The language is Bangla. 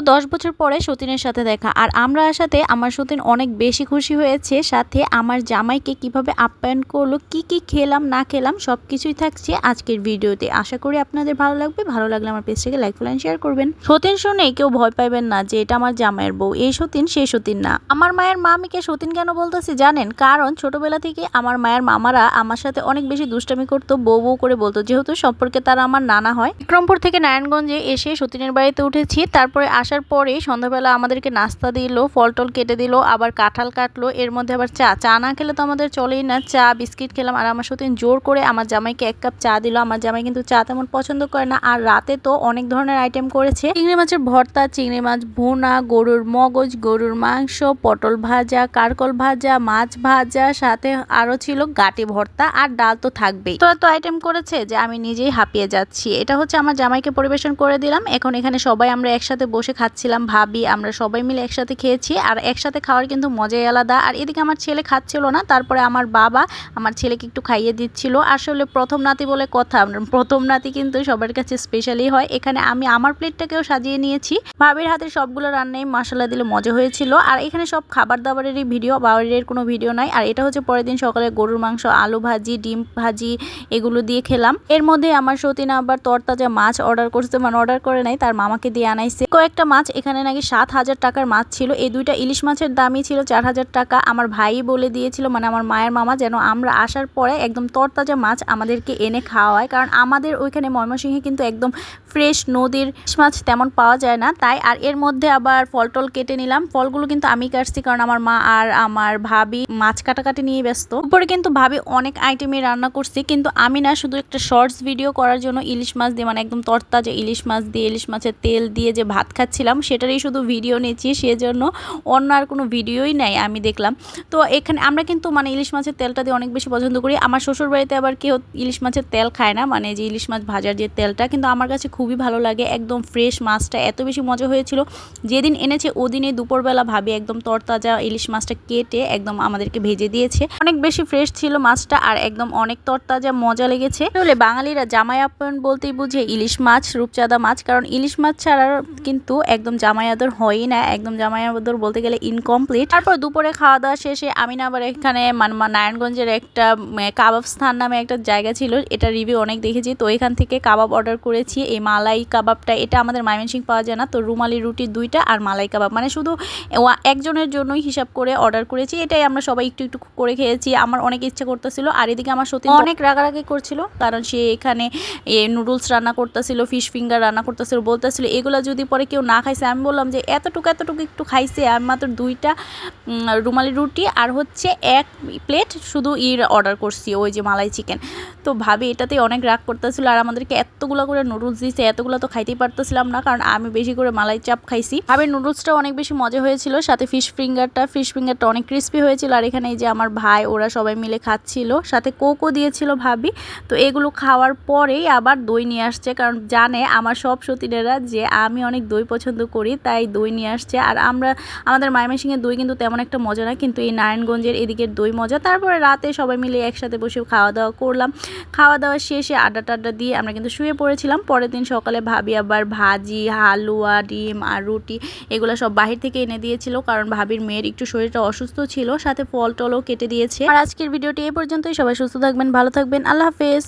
দশ বছর পরে সতীনের সাথে দেখা। আর আমরা আসাতে আমার সতীন অনেক বেশি খুশি হয়েছে, সাথে আমার জামাইকে কীভাবে আপ্যায়ন করল, কি কি খেলাম, না খেলাম সব কিছুই থাকছে আজকের ভিডিওতে। আশা করি আপনাদের ভালো লাগবে। ভালো লাগলে আমার পেজটাকে লাইক ফলো শেয়ার করবেন। সতীন শুনে কেউ ভয় পাইবেন না যে এটা আমার জামাইয়ের বউ। এই সতীন সেই সতীন না। আমার মায়ের মা আমিকে সতীন কেন বলতেছি জানেন? কারণ ছোটবেলা থেকে আমার মায়ের মামারা আমার সাথে অনেক বেশি দুষ্টামি করতো, বউ বউ করে বলতো। যেহেতু সম্পর্কে তারা আমার নানা হয়। বিক্রমপুর থেকে নারায়ণগঞ্জে এসে সতীনের বাড়িতে উঠেছি। তারপরে আসার পরে সন্ধ্যাবেলা আমাদেরকে নাস্তা দিল ফল টল কেটে দিল, আবার কাঁঠাল কাটলো, এর মধ্যে আবার চা। চা না খেলে তো আমাদের চলেই না। চা, বিস্কিট খেলাম আর আমার সতীন জোর করে আমার জামাইকে এক কাপ চা দিল। আমার জামাই কিন্তু চা তেমন পছন্দ করে না আর রাতে তো অনেক ধরনের আইটেম করেছে। চিংড়ি মাছের ভর্তা, চিংড়ি মাছ ভুনা, গরুর মগজ, গরুর মাংস, পটল ভাজা, কারকল ভাজা, মাছ ভাজা, সাথে আরও ছিল গাটি ভর্তা আর ডাল তো থাকবেই। তো এত আইটেম করেছে যে আমি নিজেই হাঁপিয়ে যাচ্ছি। এটা হচ্ছে আমার জামাইকে পরিবেশন করে দিলাম। এখন এখানে সবাই আমরা একসাথে বসে খাচ্ছিলাম, ভাবি, আমরা সবাই মিলে একসাথে খেয়েছি। আর একসাথে খাওয়ার কিন্তু মজাই আলাদা। আর এদিকে আমার ছেলে খাচ্ছিল না, তারপরে আমার বাবা আমার ছেলেকে একটু খাইয়ে দিচ্ছিল। আসলে প্রথম নাতি বলে কথা প্রথম নাতি কিন্তু সবার কাছে স্পেশালি হয়। এখানে আমি আমার প্লেটটাকেও সাজিয়ে নিয়েছি। ভাবির হাতে সবগুলো রান্নাই মশলা দিলে মজা হয়েছিল। আর এখানে সব খাবার দাবারেরই ভিডিও বাইরের কোনো ভিডিও নাই। আর এটা হচ্ছে পরের দিন সকালে গরুর মাংস, আলু ভাজি, ডিম ভাজি, এগুলো দিয়ে খেলাম। এর মধ্যে আমার সতীনা আবার তরতাজা মাছ অর্ডার করছে। মানে অর্ডার করে নাই, তার মামাকে দিয়ে আনাইছে। কয়েকটা মাছ, এখানে নাকি সাত হাজার টাকার মাছ ছিল। এই দুইটা ইলিশ মাছের দামই ছিল চার হাজার টাকা। আমার ভাই বলে দিয়েছিল মানে আমার মায়ের মামা, যেন আমরা আসার পরে একদম তরতাজা মাছ আমাদেরকে এনে খাওয়ায়। কারণ আমাদের ওইখানে ময়মনসিংহে কিন্তু একদম ফ্রেশ নদীর মাছ তেমন পাওয়া যায় না। তাই আর এর মধ্যে আবার ফল টল কেটে নিলাম। ফলগুলো কিন্তু আমি কাটছি, কারণ আমার মা আর আমার ভাবি মাছ কাটাকাটি নিয়ে ব্যস্ত। উপরে কিন্তু ভাবি অনেক আইটেমে রান্না করছি, কিন্তু আমি না শুধু একটা শর্টস ভিডিও করার জন্য ইলিশ মাছ দিয়ে মানে একদম তরতাজা ইলিশ মাছ দিয়ে, ইলিশ মাছের তেল দিয়ে যে ভাত খাচ্ছিলাম সেটারই শুধু ভিডিও নিচ্ছি, সেজন্য অন্য আর কোনো ভিডিওই নাই, আমি দেখলাম। তো এখানে আমরা কিন্তু মানে ইলিশ মাছের তেলটা দিয়ে অনেক বেশি পছন্দ করি। আমার শ্বশুর বাড়িতে আবার কেউ ইলিশ মাছের তেল খায় না মানে যে ইলিশ মাছ ভাজার যে তেলটা, কিন্তু আমার কাছে খুবই ভালো লাগে, একদম ফ্রেশ মাছটা, এত বেশি মজা হয়েছিল। যেদিন এনেছে, ওদিনে দুপুরবেলা ভাবি একদম তরতাজা ইলিশ মাছটা কেটে একদম আমাদেরকে ভেজে দিয়েছে। অনেক বেশি ফ্রেশ ছিল মাছটা, আর একদম অনেক তরতাজা মজা লেগেছে। তাহলে বাঙালিরা জামাই আপ্যায়ন বলতেই বুঝে ইলিশ মাছ, রূপচাঁদা মাছ, কারণ ইলিশ মাছ ছাড়া কিন্তু একদম জামাই আদর হয়ই না একদম জামাই আদর বলতে গেলে ইনকমপ্লিট তারপর দুপুরে খাওয়া দাওয়া শেষে আমি না আবার এখানে নারায়ণগঞ্জের একটা কাবাব স্থান নামে একটা জায়গা ছিল এটা রিভিউ অনেক দেখেছি। তো এখান থেকে কাবাব অর্ডার করেছি এই মালাই কাবাবটা এটা আমাদের ময়মনসিং পাওয়া যায় না তো রুমালি রুটি দুইটা আর মালাই কাবাব। মানে শুধু ওয়া- একজনের জন্যই হিসাব করে অর্ডার করেছি এটাই আমরা সবাই একটু একটু করে খেয়েছি। আমার অনেক ইচ্ছা করতেছিল আর এদিকে আমার সত্যি অনেক রাগারাগি করছিল। কারণ সে এখানে নুডলস রান্না করতেছিল ফিশ ফিঙ্গার রান্না করতেছিল বলতেছিল এগুলো যদি পরে কেউ না খাইছে, আমি বললাম যে এতটুকু এতটুকু একটু খাইছে আমি মাত্র দুইটা রুমালি রুটি আর হচ্ছে এক প্লেট শুধু ইর অর্ডার করছি, ওই যে মালাই চিকেন। তো ভাবি এটাতে অনেক রাগ করতেছিল আর আমাদেরকে এতগুলো করে নুডলস দিয়েছে এতগুলো তো খাইতেই পারতেছিলাম না, কারণ আমি বেশি করে মালাই চাপ খাইছি। ভাবির নুডলসটা অনেক বেশি মজা হয়েছিল, সাথে ফিশ ফিঙ্গারটা ফিশ ফিঙ্গারটা অনেক ক্রিস্পি হয়েছিল, আর এখানে এই যে আমার ভাই, ওরা সবাই মিলে খাচ্ছিল, সাথে কোকো দিয়েছিল ভাবি। তো এগুলো খাওয়ার পরেই আবার দই নিয়ে আসছে, কারণ জানে আমার সব সতীনেরা যে আমি অনেক দই পছন্দ করি, তাই দই নিয়ে আসছে। আর আমরা, আমাদের ময়মনসিংহের দই কিন্তু তেমন একটা মজা না, কিন্তু এই নারায়ণগঞ্জের এদিকের দই মজা। তারপরে রাতে সবাই মিলে একসাথে বসে খাওয়া দাওয়া করলাম। খাওয়া দাওয়া শেষে আড্ডা টাড্ডা দিয়ে আমরা কিন্তু শুয়ে পড়েছিলাম। পরের দিন সকালে ভাবি আবার ভাজি, হালুয়া, ডিম আর রুটি, এগুলো সব বাহির থেকে এনে দিয়েছিল, কারণ ভাবির মেয়ের একটু শরীরটা অসুস্থ ছিল, সাথে ফল টলও কেটে দিয়েছে। আর আজকের ভিডিওটি এই পর্যন্তই, সবাই সুস্থ থাকবেন, ভালো থাকবেন, আল্লাহ হাফেজ।